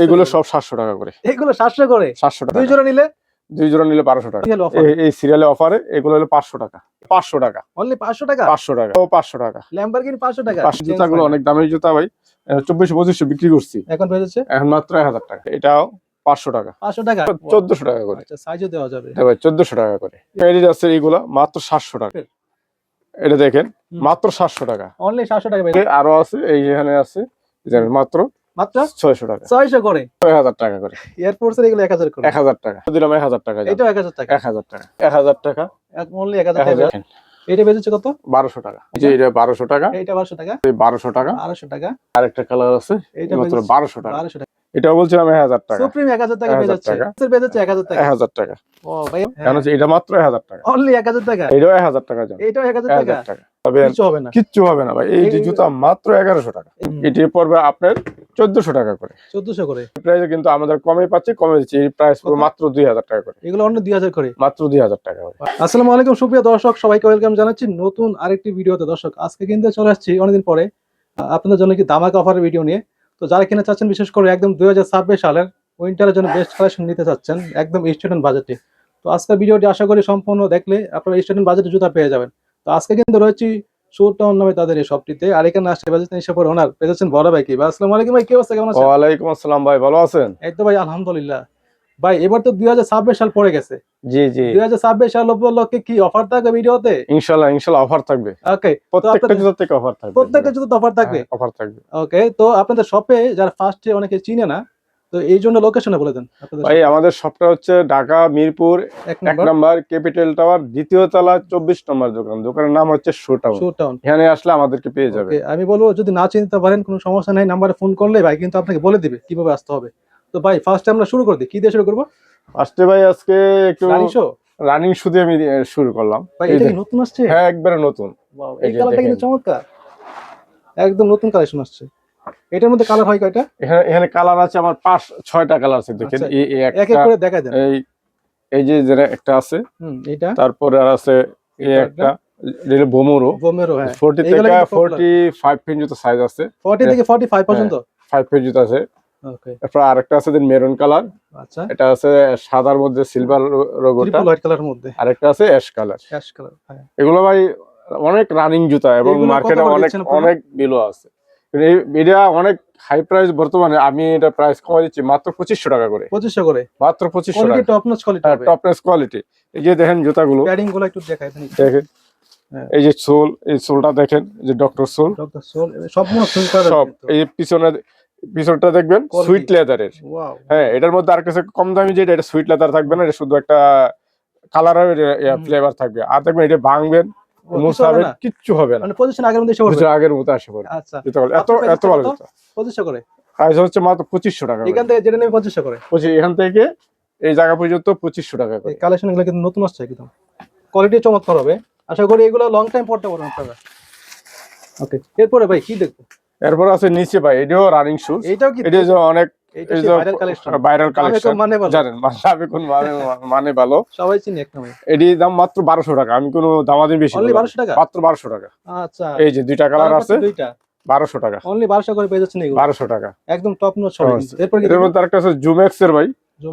এগুলো সব সাতশো টাকা করে। এগুলো সাতশো করে? সাতশো টাকা। দুই জোড়া নিলে? দুই জোড়া নিলে বারোশো টাকা? এই- সিরিয়ালে অফারে এগুলো হলো পাঁচশো টাকা। পাঁচশো টাকা। অনলি পাঁচশো টাকা? পাঁচশো টাকা। ও পাঁচশো টাকা। ল্যাম্বরগিনি পাঁচশো টাকা। পাঁচশো জুতাগুলো অনেক দামের জুতা ভাই। চব্বিশশো পঁচিশশো বিক্রি করছি। এখন বেজেছে এখন মাত্র এক হাজার টাকা। এটাও পাঁচশো টাকা। পাঁচশো টাকা? চোদ্দশো টাকা করে। আচ্ছা সাইজও দেওয়া যাবে। ভাই চোদ্দশো টাকা করে। এইগুলা মাত্র সাতশো টাকা। এটা দেখেন মাত্র সাতশো টাকা। অনলি সাতশো টাকা আরও আছে এই এখানে আছে মাত্র মাত্র টাকা করে টাকা করে এর এগুলো করে এক হাজার টাকা দিলাম টাকা টাকা এক হাজার টাকা হাজার টাকা এক টাকা এটা কত টাকা যে এটা টাকা টাকা এই টাকা টাকা আরেকটা কালার আছে এইটা মাত্র টাকা টাকা এটাও বলছিলাম টাকা সুপ্রিম টাকা 1000 টাকা। টাকা টাকা ও ভাই কেন এটা মাত্র এক হাজার টাকা অনলি এক হাজার টাকা এটাও এক হাজার টাকা টাকা হবে না কিচ্ছু হবে না ভাই এই যে জুতা মাত্র এগারোশো টাকা হুম। এটি পড়বে আপনার চোদ্দশো টাকা করে। চোদ্দশো করে? প্রাইসে কিন্তু আমাদের কমে পাচ্ছি কমে দিচ্ছি। এই প্রাইস কত? মাত্র দুই হাজার টাকা করে। এগুলো অন্য দুই হাজার করে? মাত্র দুই হাজার টাকা করে। আসসালামু আলাইকুম সুপ্রিয় দর্শক সবাইকে ওয়েলকাম জানাচ্ছি নতুন আরেকটি ভিডিওতে। দর্শক আজকে কিন্তু চলে আসছি অনেকদিন পরে আপনাদের জন্য কি দামাক অফারের ভিডিও নিয়ে। তো যারা কিনা চাচ্ছেন বিশেষ করে একদম দুই হাজার ছাব্বিশ সালের উইন্টারের জন্য বেস্ট কালেকশন নিতে চাচ্ছেন একদম স্টুডেন্ট বাজেটে তো আজকের ভিডিওটি আশা করি সম্পূর্ণ দেখলে আপনারা স্টুডেন্ট বাজেটে জুতা পেয়ে যাবেন। তো আজকে কিন্তু রয়েছি নামে তাদের এই শপটিতে আর এখানে আসছে পরে ওনার। বড় ভাই কি? ভাই আসসালামু আলাইকুম ভাই কি অবস্থা? কেমন আছেন? ওয়ালাইকুম আসসালাম ভাই ভালো আছেন? এই তো ভাই আলহামদুলিল্লাহ। ভাই এবার তো দুই হাজার ছাব্বিশ সাল পড়ে গেছে। জি জি। দুই হাজার ছাব্বিশ সাল উপলক্ষে কি অফার থাকবে ভিডিওতে? ইনশাল্লাহ ইনশাল্লাহ অফার থাকবে। ওকে প্রত্যেকটা আপনাদের- থেকে অফার থাকবে। প্রত্যেকটা জুতো অফার থাকবে? অফার থাকবে। ওকে তো আপনাদের শপে যারা ফার্স্টে অনেকে চিনে না তো এই জন্য লোকেশনে বলে দেন ভাই আমাদের শপটা হচ্ছে ঢাকা মিরপুর এক নম্বর। ক্যাপিটাল টাওয়ার দ্বিতীয় তলা চব্বিশ নম্বর দোকান। দোকানের নাম হচ্ছে শোটাউন শো টাউন এখানে আসলে আমাদেরকে পেয়ে যাবে। আমি বলব যদি না চিনতে পারেন কোনো সমস্যা নাই নাম্বারে ফোন করলে ভাই কিন্তু আপনাকে বলে দিবে কীভাবে আসতে হবে। তো ভাই ফার্স্টে আমরা শুরু করে দিই। কি দিয়ে শুরু করব? ফার্স্টে ভাই আজকে একটু রানি শো আমি শুরু করলাম। ভাই এটা কি নতুন আসছে? হ্যাঁ একবারে নতুন। এই এই কালারটা কিন্তু চমৎকার। একদম নতুন কালেকশন আসছে। এটার মধ্যে কালার হয় কয়টা? এখানে এখানে কালার আছে আমার পাঁচ ছয়টা কালার আছে দেখেন আচ্ছা, এক এক করে দেখাই দেন এই এই যে যেটা একটা আছে হুম এটা তারপরে আর আছে এই একটা যেটা বোমোরো। বোমেরো হ্যাঁ। ফোর্টি এইগুলো থেকে কিন্তু popular। ফোর্টি ফাইভ পর্যন্ত সাইজ আছে। 40 থেকে 45 পর্যন্ত? ফাইভ পর্যন্ত আছে। ওকে। তারপর আরেকটা আছে মেরুন কালার আচ্ছা। এটা আছে সাদার মধ্যে সিলভার রোগোটা। ট্রিপল হোয়াইট কালারের মধ্যে। আরেকটা আছে অ্যাশ কালার অ্যাশ কালার হ্যাঁ। এগুলো ভাই অনেক রানিং জুতা এবং মার্কেটে অনেক অনেক বিলো আছে। এটা অনেক হাই প্রাইস বর্তমানে আমি এটা প্রাইস কমাই দিচ্ছি মাত্র পঁচিশশো টাকা করে। 2500 করে? মাত্র পঁচিশশো টাকা। কোয়ালিটি টপনেস কোয়ালিটি এই যে দেখেন জুতাগুলো। প্যাডিংগুলো একটু দেখাই দেখেন। হ্যাঁ। এই যে সোল এই সোলটা দেখেন যে ডক্টর সোল ডক্টর সোল সব এই পিছনে পিছনটা দেখবেন সুইট লেদারের হ্যাঁ এটার মধ্যে আর কিছু কম দামি যেটা এটা সুইট লেদার থাকবে না এটা শুধু একটা কালারের। ফ্লেভার থাকবে। আর দেখবেন এটা ভাঙবেন কিচ্ছু হবে না। মানে পজিশন আগের মধ্যে এসে পড়বে? আগের মতো আসে আচ্ছা। এত এত ভালো কত? জুতা 2500 করে। প্রাইস হচ্ছে মাত্র টাকা এখান থেকে যেটা নেবে 2500 করে। এখান থেকে এই জায়গা পর্যন্ত পঁচিশশো টাকা করে। কালেকশনগুলো কিন্তু নতুন আসছে একদম। কোয়ালিটি চমৎকার হবে। আশা করি এগুলো লং টাইম পড়তে পারবেন আপনারা। ওকে এরপরে ভাই কি দেখব? এরপর আছে নিচে ভাই এটাও রানিং শুজ এইটাও কি এটা অনেক এইটা ভাইরাল কালেকশন ভাইরাল কালেকশন মানে ভালো। জানেন মানে কোন মানে মানে ভালো। সবাই চিনি দাম মাত্র বারোশো টাকা আমি কোনো দামাদি বেশি অনলি বলব 1200 টাকা? মাত্র বারোশো টাকা। আচ্ছা। এই যে দুইটা কালার আছে দুইটা? টাকা। অনলি 1200 করে পেয়ে যাচ্ছেন এগুলো। বারোশো টাকা। একদম টপ নচ হবে। এরপর এর মধ্যে আরেকটা আছে জুমেক্স এর ভাই।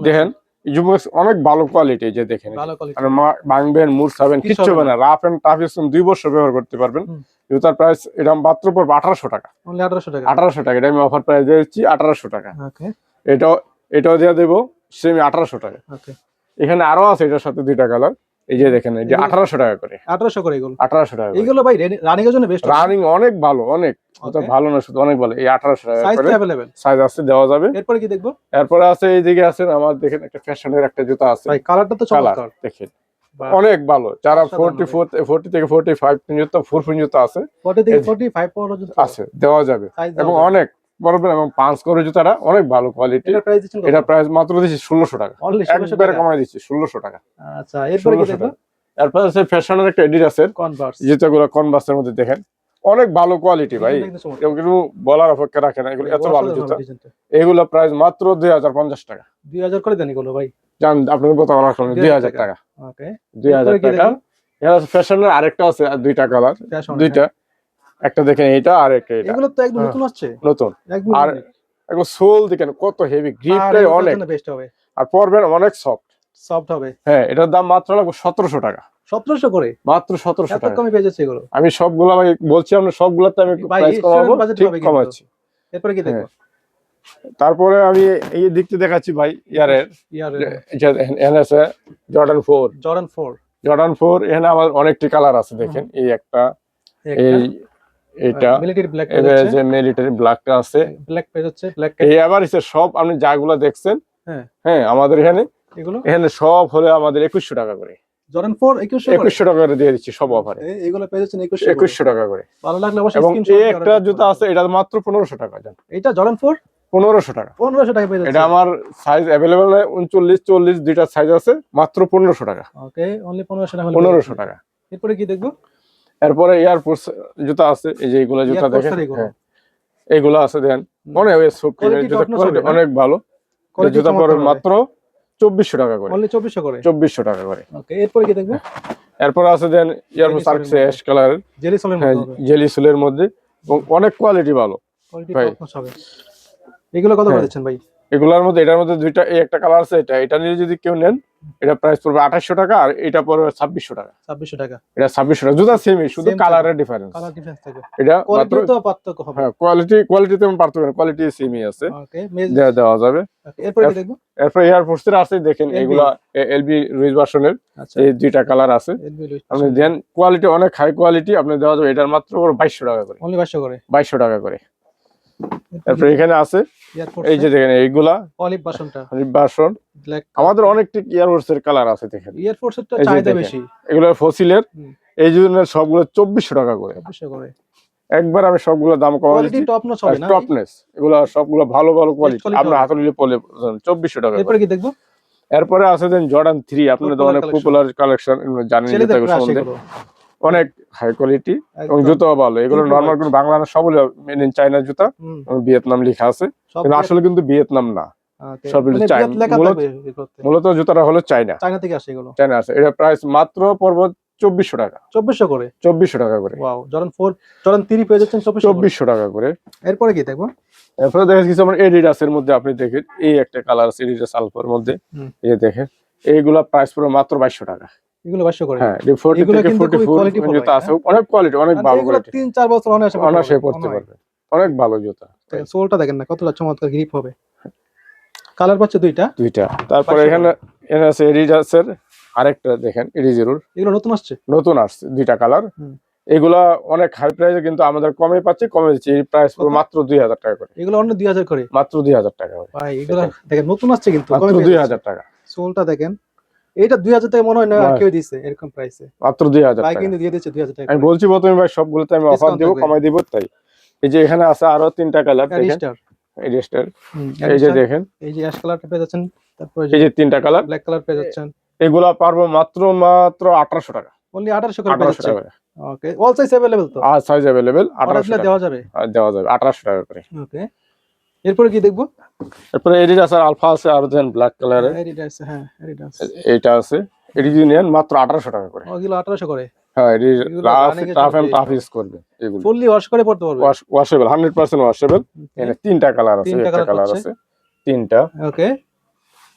দেখেন। জুমেক্স অনেক ভালো কোয়ালিটি যে দেখেন আর মা- ভাঙবেন মুছাবেন কিচ্ছু হবে না। রাফ এন্ড টাফ ইউজ দুই বছর ব্যবহার করতে পারবেন। জুতার প্রাইস এটা মাত্র পড়বে আঠারোশো টাকা। আঠারোশো টাকা। আঠারোশো টাকা। এটা আমি অফার প্রাইস দিয়েছি আঠারোশো টাকা। এটাও এটাও দিয়ে দেবো সেমি আঠারোশো টাকা। এখানে আরও আছে এটার সাথে দুইটা কালার এই যে দেখেন এই যে এগুলো- আঠারোশো টাকা করে 1800 করে এগুলো আঠারোশো টাকা করে। এগুলো ভাই রানিং এর জন্য বেস্ট রানিং অনেক ভালো অনেক জুতা Okay. ভালো না শুধু অনেক ভালো এই আঠারোশো টাকা সাইজ করে তো अवेलेबल সাইজ আছে দেওয়া যাবে এরপরে কি দেখবো এরপরে আছে এই দিকে আছে আমার দেখেন একটা ফ্যাশনের একটা জুতা আছে ভাই কালারটা তো কালার চমৎকার দেখেন বাহ। অনেক ভালো যারা অসাধারণ ফোর্টি ফোর ফোর্টি থেকে ফোর্টি ফাইভ পর্যন্ত ফোর পর্যন্ত আছে 40 থেকে এই- 45 পর্যন্ত আছে দেওয়া যাবে সাইজ এবং অনেক বড় এবং পাঁচ করে জুতাটা অনেক ভালো কোয়ালিটি এটা প্রাইস মাত্র দিচ্ছি ষোলোশো টাকা। একবারে কমাই দিচ্ছি ষোলোশো টাকা। আচ্ছা এরপরে কি 1600 দেখব? টাকা। এরপর আছে ফ্যাশনের একটা জুতাগুলো কনভার্সের মধ্যে দেখেন অনেক ভালো কোয়ালিটি ভাই। এগুলো কিন্তু বলার অপেক্ষা রাখে না এগুলো এত ভালো জুতা। এগুলো প্রাইস মাত্র দুই হাজার পঞ্চাশ টাকা। 2000 করে দেন এগুলো ভাই। জান আপনাদের কথা বলার সময় দুই হাজার টাকা। দুই হাজার টাকা। ফ্যাশনের আরেকটা আছে আর দুইটা কালার দুইটা। একটা দেখেন এটা আর একটা এটা এগুলো তো একদম হ্যাঁ। নতুন আসছে। নতুন। আর। এখন সোল দেখেন কত হেভি গ্রিপটাই অনেক। বেস্ট হবে। আর পরবেন অনেক সফট সফট হবে। হ্যাঁ এটার দাম মাত্র লাগবে সতেরোশো টাকা। সতেরোশো করে? মাত্র সতেরোশো টাকা। কমে পেয়ে যাচ্ছে এগুলো। আমি সবগুলো আমি বলছি আমরা সবগুলোতে আমি প্রাইস কমাবো ঠিক কমাচ্ছি। এরপরে কি দেখব? তারপরে আমি এই দিকতে দেখাচ্ছি ভাই ইয়ারের। আছে Jordan four Jordan four Jordan four এখানে আমার অনেকটি কালার আছে দেখেন। এই একটা। এই এটা মিলিটারি ব্ল্যাক যে মিলিটারি ব্ল্যাকটা আছে। ব্ল্যাক পেজ হচ্ছে ব্ল্যাক এই আবার সব আপনি যাগুলো দেখছেন হ্যাঁ। হ্যাঁ আমাদের এখানে এগুলো? এখানে সব হলে আমাদের একুশশো টাকা করে। জর্ডান ফোর একুশশো একুশশো টাকা করে দিয়ে দিচ্ছি সব অফারে এগুলো পেয়ে যাচ্ছেন একুশশো একুশশো টাকা করে। ভালো লাগলে অবশ্যই এবং এই একটা। জুতা আছে এটা মাত্র পনেরোশো টাকা জান। এটা জর্ডান ফোর পনেরোশো টাকা। পনেরোশো টাকা পেয়ে এটা আমার সাইজ অ্যাভেলেবেল উনচল্লিশ চল্লিশ দুইটা সাইজ আছে মাত্র পনেরোশো টাকা। ওকে অনলি পনেরোশো টাকা পনেরোশো টাকা। এরপরে কি দেখব? এরপরে এয়ারফোর্স জুতা আছে এই যে এইগুলা জুতা দেখেন। এর এগুলো। হ্যাঁ। আছে দেখেন। অনেক Quality জুতা না? অনেক ভালো। জুতা পরে মাত্র চব্বিশশো টাকা করে। চব্বিশশো করে? চব্বিশশো টাকা করে। ওকে এরপরে কি দেখব এরপর আছে দেন এয়ারফোর্স আর্কস অ্যাশ কালার জেলি সলের হ্যাঁ মধ্যে জেলি সুলের মধ্যে। এবং অনেক কোয়ালিটি ভালো। কোয়ালিটি ভাই। এগুলো কত করে হ্যাঁ। দিচ্ছেন ভাই? এগুলোর মধ্যে এটার মধ্যে দুইটা এই একটা কালার আছে এটা এটা নিয়ে যদি কেউ নেন এটা প্রাইস পড়বে আঠাশশো টাকা আর এটা পড়বে ছাব্বিশশো টাকা। ছাব্বিশশো টাকা। এটা ছাব্বিশশো টাকা জুতা সেমই শুধু কালারের ডিফারেন্স কালার ডিফারেন্স থাকবে এটা পার্থক্য হবে। হ্যাঁ কোয়ালিটি কোয়ালিটি তেমন পার্থক্য না কোয়ালিটি সেমই আছে। দেওয়া দেওয়া যাবে। এরপরে কি দেখব? এরপর এয়ারফোর্স এর আছে দেখেন এগুলা এলবি রুইজ ভার্সনের এই দুইটা কালার আছে। আপনি দেন কোয়ালিটি অনেক হাই কোয়ালিটি আপনি দেওয়া যাবে এটার মাত্র বাইশশো টাকা করে। অনলি 500 করে। বাইশশো টাকা করে। তারপর এখানে আছে এই যে দেখেন এইগুলা অলিভ বাসনটা। ভার্সন ব্ল্যাক আমাদের অনেকটি এয়ারফোর্স এর কালার আছে দেখেন। এয়ারফোর্স এর চাহিদা বেশি। এগুলো ফসিলের এই জন্য সবগুলো চব্বিশশো টাকা করে। একবার আমি সবগুলো দাম কমা দিচ্ছি। টপনেস এগুলো সবগুলো ভালো ভালো কোয়ালিটি আপনার হবে। হাতলিলে পড়লে চব্বিশশো টাকা এরপরে কি দেখব? এরপরে আছে দেন জর্ডান থ্রি আপনাদের অনেক পপুলার কালেকশন জানেন সম্বন্ধে অনেক হাই কোয়ালিটি এবং। জুতো ভালো। এগুলো নর্মাল কোনো বাংলা না সবগুলো মেড ইন চায়না জুতা ভিয়েতনাম লেখা আছে। কিন্তু আসলে কিন্তু ভিয়েতনাম না। সব মানে মূলত- জুতাটা হলো চায়না চায়না থেকে আসে এগুলো। চায়না আছে এটা প্রাইস মাত্র পড়ব চব্বিশশো টাকা। চব্বিশশো করে? চব্বিশশো টাকা করে। ওয়াও ফোর জর্ডান থ্রি পেয়ে যাচ্ছেন চব্বিশশো টাকা করে। এরপরে কি দেখব? এরপরে দেখা কিছু আমার এডিডাস এর মধ্যে আপনি দেখেন এই একটা কালার আছে এডিডাস আলফার মধ্যে। এই দেখেন এইগুলা প্রাইস পুরো মাত্র বাইশশো টাকা। এগুলো বাইশশো করে। হ্যাঁ ফোর্টি এগুলো থেকে কিন্তু ফোর্টি খুবই ফোর quality ফুল জুতা আছে অনেক কোয়ালিটি অনেক ভালো কোয়ালিটি তিন চার বছর অনায়াসে পড়তে অনায়াসে পারবে, পড়তে পারবে। অনেক ভালো জুতা। সোলটা দেখেন না কতটা চমৎকার গ্রিপ হবে। কালার পাচ্ছে দুইটা। দুইটা। তারপরে এখানে এখানে আছে এডিডাসের আরেকটা দেখেন এডিজিরোর এগুলো নতুন আসছে? নতুন আসছে দুইটা কালার এগুলা অনেক হাই প্রাইসে কিন্তু আমাদের কমে পাচ্ছি কমে দিচ্ছি এই প্রাইস পুরো মাত্র দুই হাজার টাকা করে। এগুলো অন্য দুই হাজার করে? মাত্র দুই হাজার টাকা করে। ভাই এগুলো দেখেন। নতুন আসছে কিন্তু মাত্র দুই হাজার টাকা। সোলটা দেখেন এটা দুই হাজার টাকা মনে হয় না কেউ দিছে এরকম প্রাইসে মাত্র দুই হাজার ভাই কিন্তু দিয়ে দিচ্ছে দুই হাজার টাকা আমি বলছি প্রথমে ভাই সবগুলোতে আমি অফার দিব। কমাই দিব তাই। এই যে এখানে আছে আরও তিনটা কালার দেখেন। অ্যারিস্টার এই যে দেখেন। এই যে অ্যাশ কালারটা পেয়ে যাচ্ছেন তারপরে এই যে তিনটা কালার ব্ল্যাক কালার পেয়ে যাচ্ছেন। এগুলা পারব মাত্র মাত্র আঠারোশো টাকা। অনলি আঠারোশো করে পেয়ে আঠারোশো যাচ্ছে ওকে অল সাইজ অ্যাভেলেবল তো? আর সাইজ অ্যাভেলেবেল অর্ডার আঠারোশো দেওয়া যাবে? দেওয়া যাবে আঠারোশো টাকা করে। ওকে এরপরে কি দেখব? এরপরে এডিডাস আর আলফা আছে আর দেন ব্ল্যাক কালারের এডিডাস হ্যাঁ এডিডাস এইটা আছে। এটি যদি নেন মাত্র আঠারোশো টাকা করে। ওগুলো আঠারোশো করে? হ্যাঁ এটি rough tough and tough use করবে এগুলো। ফুললি ওয়াশ করে পড়তে পারবে? ওয়াশেবল হান্ড্রেড পার্সেন্ট ওয়াশেবল এখানে তিনটা কালার আছে একটা কালার আছে তিনটা। ওকে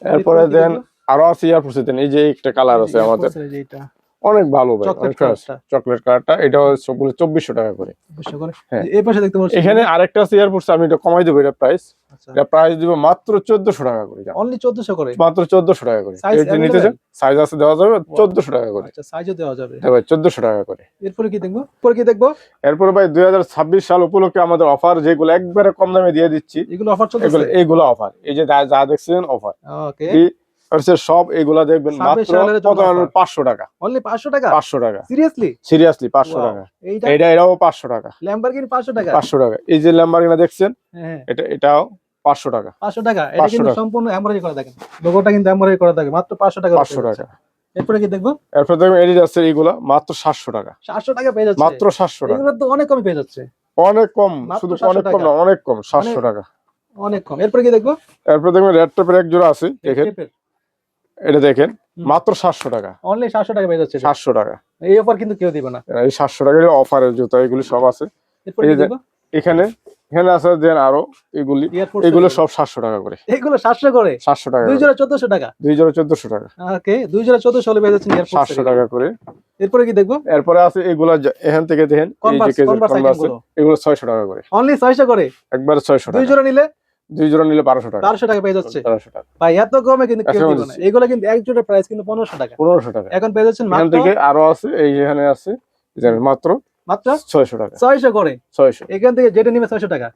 এরপরে দেন আরও আছে ইয়ার পড়ছে এই যে একটা কালার আছে আমাদের। এইটা। অনেক ভালো ভাই। চকলেট কালারটা। এটাও সবগুলো চব্বিশশো টাকা করে। হ্যাঁ। এই পাশে দেখতে পাচ্ছি এখানে আরেকটা আছে পড়ছে আমি এটা কমাই দেবো এটা প্রাইস আচ্ছা। এটা প্রাইস দিব মাত্র চোদ্দশো টাকা করে অনলি 1400 করে? মাত্র চোদ্দশো টাকা করে। নিতে চান সাইজ আছে দেওয়া যাবে চোদ্দশো টাকা করে। আচ্ছা সাইজও দেওয়া যাবে। চোদ্দশো টাকা করে। এরপরে কি দেখব? এরপরে কি দেখব? এরপরে ভাই দুই হাজার ছাব্বিশ সাল উপলক্ষে আমাদের অফার যেগুলো একবারে কম দামে দিয়ে দিচ্ছি এগুলো অফার এগুলো এইগুলো অফার এই যে যা- যা দেখছেন অফার ওকে হচ্ছে সব এগুলা দেখবেন মাত্র সালের জন্য কত offer। পাঁচশো টাকা। অনলি 500 টাকা? পাঁচশো টাকা। সিরিয়াসলি সিরিয়াসলি পাঁচশো টাকা। এইটা এটা এটাও পাঁচশো টাকা। ল্যাম্বরগিনি 500 টাকা? পাঁচশো টাকা। এই যে ল্যাম্বারগিনা দেখছেন হ্যাঁ এটা এটাও পাঁচশো টাকা। 500 টাকা। এটা কিন্তু সম্পূর্ণ এমব্রয়ডারি করা থাকে লোগোটা কিন্তু এমব্রয়ডারি করা থাকে মাত্র 500 টাকা পাঁচশো টাকা। এরপরে কি দেখব? এরপর দেখবেন এডিডাস এর এইগুলা মাত্র সাতশো টাকা। 700 টাকা পেয়ে যাচ্ছে। মাত্র সাতশো টাকা। এগুলো তো অনেক কমে পেয়ে যাচ্ছে। অনেক কম শুধু 700 অনেক কম। না অনেক কম সাতশো মানে- টাকা। অনেক কম। এরপরে কি দেখব? এরপর দেখবেন রেড টপের এক জোড়া আছে দেখেন। এটা দেখেন মাত্র সাতশো টাকা। অনলি 700 টাকা পেয়ে যাচ্ছে সাতশো টাকা। এই অফার কিন্তু কেউ দিবে না। এই সাতশো টাকার অফারের জুতা এগুলি সব আছে। এখানে এখানে আছে আরও এগুলি। এগুলো সব সাতশো টাকা করে। এগুলো সাতশো করে? সাতশো টাকা দুই। জোড়া চোদ্দশো টাকা? দুই জোড়া চোদ্দশো টাকা। ওকে দুই জোড়া চোদ্দশো হলে পেয়ে যাচ্ছেন সাতশো টাকা করে। এরপরে কি দেখব? এরপরে আছে এগুলা এখান থেকে দেখেন এগুলো ছয়শো টাকা করে। অনলি ছয়শো করে? একবারে ছয়শো দুই জোড়া নিলে? দুই জোড়া নিলে বারোশো টাকা। বারোশো টাকা পেয়ে যাচ্ছে। বারোশো টাকা। ভাই এত কমে কিন্তু কেউ দিবে না। এগুলো কিন্তু এক জোড়া প্রাইস কিন্তু পনেরোশো টাকা। পনেরোশো টাকা। এখন পেয়ে যাচ্ছেন মাত্র থেকে আরও আছে এই এখানে আছে মাত্র মাত্র ছয়শো টাকা। ছয়শো করে। ছয়শো। এখান থেকে যেটা নিবে ছয়শো টাকা।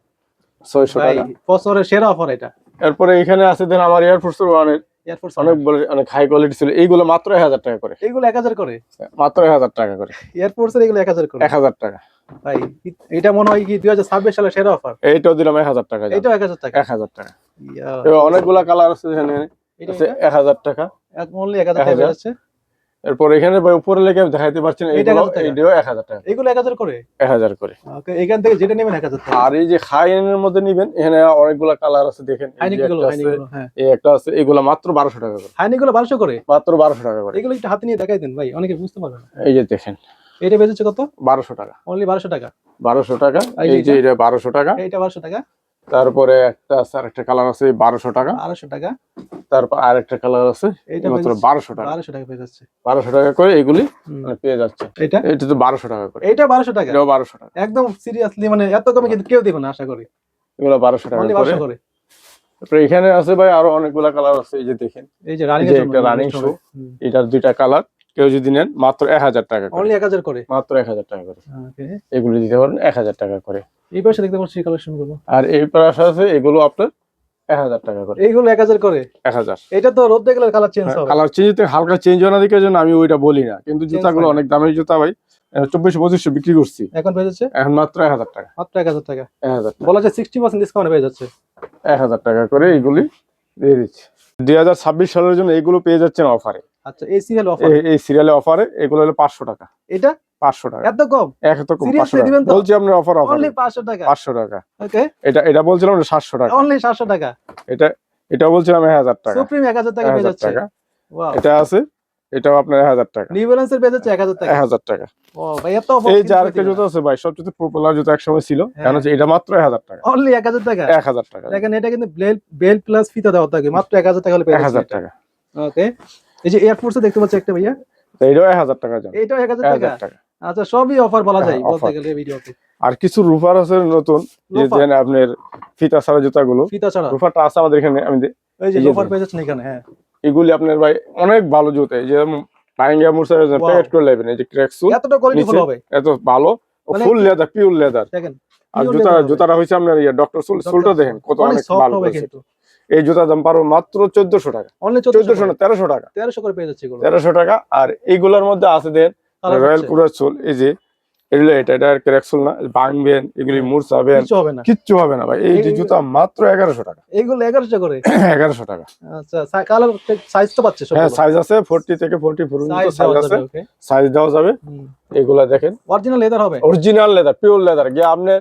ছয়শো টাকা। বছরের সেরা অফার এটা। এরপরে এখানে আছে দেন আমার এয়ারফোর্স ওয়ানের এয়ারফোর্স অনেক বড় অনেক হাই কোয়ালিটি ছিল এইগুলো মাত্র এক হাজার টাকা করে এগুলো এক হাজার করে মাত্র এক হাজার টাকা করে এয়ারফোর্স এর এগুলো এক হাজার করে এক হাজার টাকা ভাই এটা মনে হয় কি দুই হাজার ছাব্বিশ সালে সেরা অফার এইটাও দিলাম এক হাজার টাকা এটাও এক হাজার টাকা এক হাজার টাকা এবার অনেকগুলা কালার আছে এখানে আছে এক হাজার টাকা এক মূল্য এক টাকা হাজার। পেয়ে যাচ্ছে এরপর এখানে ভাই উপরে লেগে দেখাইতে পারছেন এইগুলো এক হাজার টাকা। এগুলো এক হাজার করে? এক হাজার করে। ওকে এখান থেকে যেটা নেবেন এক হাজার টাকা। আর এই যে হাই এর মধ্যে নিবেন এখানে অনেকগুলা কালার আছে দেখেন। এই একটা আছে, হ্যাঁ। এই একটা আছে এগুলা মাত্র বারোশো টাকা করে। গুলো বারোশো করে? মাত্র বারোশো টাকা করে। এগুলো একটু হাতে নিয়ে দেখাই দেন ভাই অনেকে বুঝতে পারবে না। এই যে দেখেন এটা বেজেছে কত? বারোশো টাকা। অনলি বারোশো টাকা। বারোশো টাকা এই যে এটা বারোশো টাকা। এইটা বারোশো টাকা। তারপরে একটা আছে আরেকটা কালার আছে বারোশো টাকা। বারোশো টাকা। তারপর আরেকটা কালার আছে মাত্র বারোশো টাকা। বারোশো টাকা পেয়ে যাচ্ছে। বারোশো টাকা করে এগুলি মানে পেয়ে যাচ্ছে। এটা এটা তো বারোশো টাকা করে। এইটা বারোশো টাকা? এটাও বারোশো টাকা। একদম সিরিয়াসলি মানে এত কমে কিন্তু কেউ দেবে না আশা করি। এগুলো বারোশো টাকা করে। তারপরে এখানে আছে ভাই আরও অনেকগুলা কালার আছে এই যে দেখেন। এই যে রানিং একটা running shoe। এটার দুইটা কালার কেউ যদি নেন মাত্র এক হাজার টাকা অনলি এক হাজার করে? মাত্র এক হাজার টাকা করে। এগুলি দিতে পারেন এক হাজার টাকা করে। এই পাশে দেখতে পাচ্ছি কালেকশনগুলো। আর এই পাশে আছে এগুলো আপনার এক হাজার টাকা করে। এইগুলো এক হাজার করে? এক হাজার। এটা তো রোদ দেখলে কালার চেঞ্জ হবে। কালার চেঞ্জ হালকা চেঞ্জ হয় না দিকে জন্য আমি ওইটা বলি না। কিন্তু জুতাগুলো অনেক দামের জুতা ভাই। চব্বিশশো পঁচিশশো বিক্রি করছি। এখন পেয়ে যাচ্ছে? এখন মাত্র এক হাজার টাকা। মাত্র এক হাজার টাকা। এক হাজার বলা যায় সিক্সটি পার্সেন্ট ডিসকাউন্ট পেয়ে যাচ্ছে। এক হাজার টাকা করে এইগুলি দিয়ে দিচ্ছি। দুই হাজার ছাব্বিশ সালের জন্য এগুলো পেয়ে যাচ্ছেন অফারে আচ্ছা এই সিরিয়াল অফার এই সিরিয়ালে অফারে এগুলো হলো পাঁচশো টাকা এটা পাঁচশো টাকা এত কম এক তো কম Seriously পাঁচশো টাকা বলছি আপনার অফার অফার অনলি পাঁচশো টাকা পাঁচশো টাকা ওকে এটা এটা বলছিলাম সাতশো টাকা অনলি সাতশো টাকা এটা এটা বলছিলাম এক হাজার টাকা সুপ্রিম এক হাজার টাকা এক পেয়ে যাচ্ছে ওয়াও এটা আছে এটাও আপনার এক হাজার টাকা নিউ ব্যালেন্সের পেয়ে যাচ্ছে এক হাজার টাকা এক হাজার টাকা ও ভাই এত অফার এই যে আরেকটা জুতো আছে ভাই সবচেয়ে পপুলার জুতো একসময় ছিল হ্যাঁ। এখন হচ্ছে এটা মাত্র এক হাজার টাকা অনলি এক হাজার টাকা এক হাজার টাকা দেখেন এটা কিন্তু বেল বেল প্লাস ফিতা দেওয়া থাকে মাত্র এক হাজার টাকা হলে পেয়ে যাচ্ছে টাকা ওকে এই যে এয়ারফোর্সে দেখতে পাচ্ছি একটা ভাইয়া। তো এটাও এক হাজার টাকা এইটাও এক হাজার এক টাকা। আচ্ছা সবই অফার বলা যায় হ্যাঁ, বলতে গেলে ভিডিওতে। আর কিছু রুফার আছে নতুন যে? দেন আপনার ফিতা ছাড়া জুতাগুলো। ফিতা ছাড়া? রুফারটা আছে আমাদের এখানে আমি এই যে দেখুন। পেয়ে যাচ্ছেন এখানে হ্যাঁ। এগুলি আপনার ভাই অনেক ভালো জুতো এই যে লাইঙ্গা মুরসা. প্যাকেট করে নেবেন এই যে ক্র্যাক সুল এতটা কোয়ালিটি ভালো হবে? এত ভালো ফুল লেদার পিওর লেদার দেখেন আর জুতা জুতাটা হয়েছে আপনার ইয়ে ডক্টর সুল. সুলটা দেখেন কত অনেক অনেক ভালো হবে কিন্তু। এই জুতার দাম পারো মাত্র চোদ্দশো টাকা। চোদ্দশো না তেরোশো টাকা। তেরোশো করে পেয়ে যাচ্ছে তেরোশো টাকা। আর এইগুলোর মধ্যে আছে দেন রয়্যাল। কুরার চুল এই যে এগুলো এটা এটা না ভাঙবেন এগুলি হবে না। কিচ্ছু হবে না ভাই এই যে জুতা মাত্র এগারোশো টাকা। এইগুলো এগারোশো করে? এগারোশো টাকা। আচ্ছা কালার সাইজ তো পাচ্ছে হ্যাঁ সাইজ আছে ফোরটি থেকে ফোরটি ফোর সাইজ সাইজ আছে। সাইজ দেওয়া যাবে। এগুলা দেখেন। অরিজিনাল লেদার হবে? অরিজিনাল লেদার পিওর লেদার গিয়ে আপনি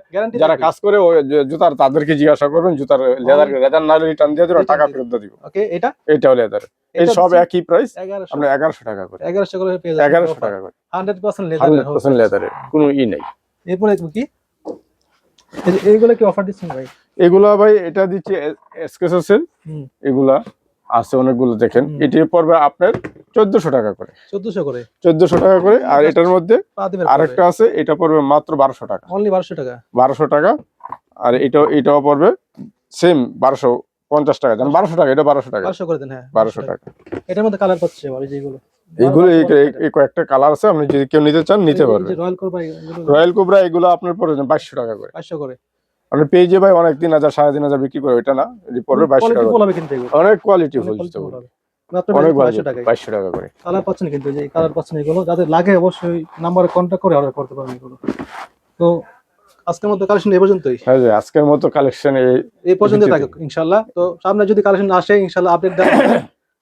যারা কাজ করে জুতার তাদেরকে জিজ্ঞাসা করবেন জুতার লেদার লেদার না রিটার্ন দিয়ে দেবে টাকা ফেরত দিব। ওকে এটা? এইটাও লেদার এই সব একই প্রাইস আমরা এগারোশো টাকা করে। এগারোশো করে পেয়ে যাচ্ছে এগারোশো টাকা করে। Hundred percent leather hundred percent লেদারের কোনো ই নেই। এরপরে কি? এইগুলো কি অফার দিচ্ছেন ভাই? এগুলা ভাই এটা দিচ্ছে এসকেসের হুম। এগুলা আছে অনেকগুলো দেখেন। এটি পড়বে আপনার চোদ্দশো টাকা করে। চোদ্দশো করে। চোদ্দশো টাকা করে। আর এটার মধ্যে আরেকটা আছে এটা পড়বে মাত্র বারোশো টাকা। অনলি বারোশো টাকা? বারোশো টাকা। আর এটাও এটাও পড়বে সেম বারোশো পঞ্চাশ টাকা। জান বারোশো টাকা এটা বারোশো টাকা। বারোশো করে দেন হ্যাঁ। বারোশো টাকা। এটার মধ্যে কালার পাচ্ছে আবার যেগুলো এইগুলো এই- কয়েকটা কালার আছে আপনি যদি কেউ নিতে চান নিতে পারবেন। রয়্যাল করবা রয়্যাল কোবরা এগুলো আপনার পড়বে বাইশশো টাকা করে। পাঁচশো করে। আপনি পেয়ে ভাই অনেক তিন হাজার সাড়ে তিন হাজার বিক্রি করে ওইটা না এটি পড়বে বাইশশো টাকা অনেক কোয়ালিটি ফুল quality হবে। অনেক বাইশশো টাকা করে। কালার পাচ্ছেন কিন্তু যে কালার পাচ্ছেন এগুলো যাদের লাগে অবশ্যই নাম্বারে কন্ট্যাক্ট করে অর্ডার করতে পারেন এগুলো। তো আজকের মতো কালেকশন এই পর্যন্তই। হ্যাঁ আজকের মতো কালেকশন এই। থাকুক ইনশাল্লাহ তো সামনে যদি কালেকশন আসে ইনশাল্লাহ আপডেট দেওয়া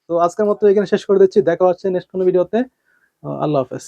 তো আজকের মতো এখানে শেষ করে দিচ্ছি। দেখা হচ্ছে নেক্সট কোনো ভিডিওতে। আল্লাহ হাফেজ।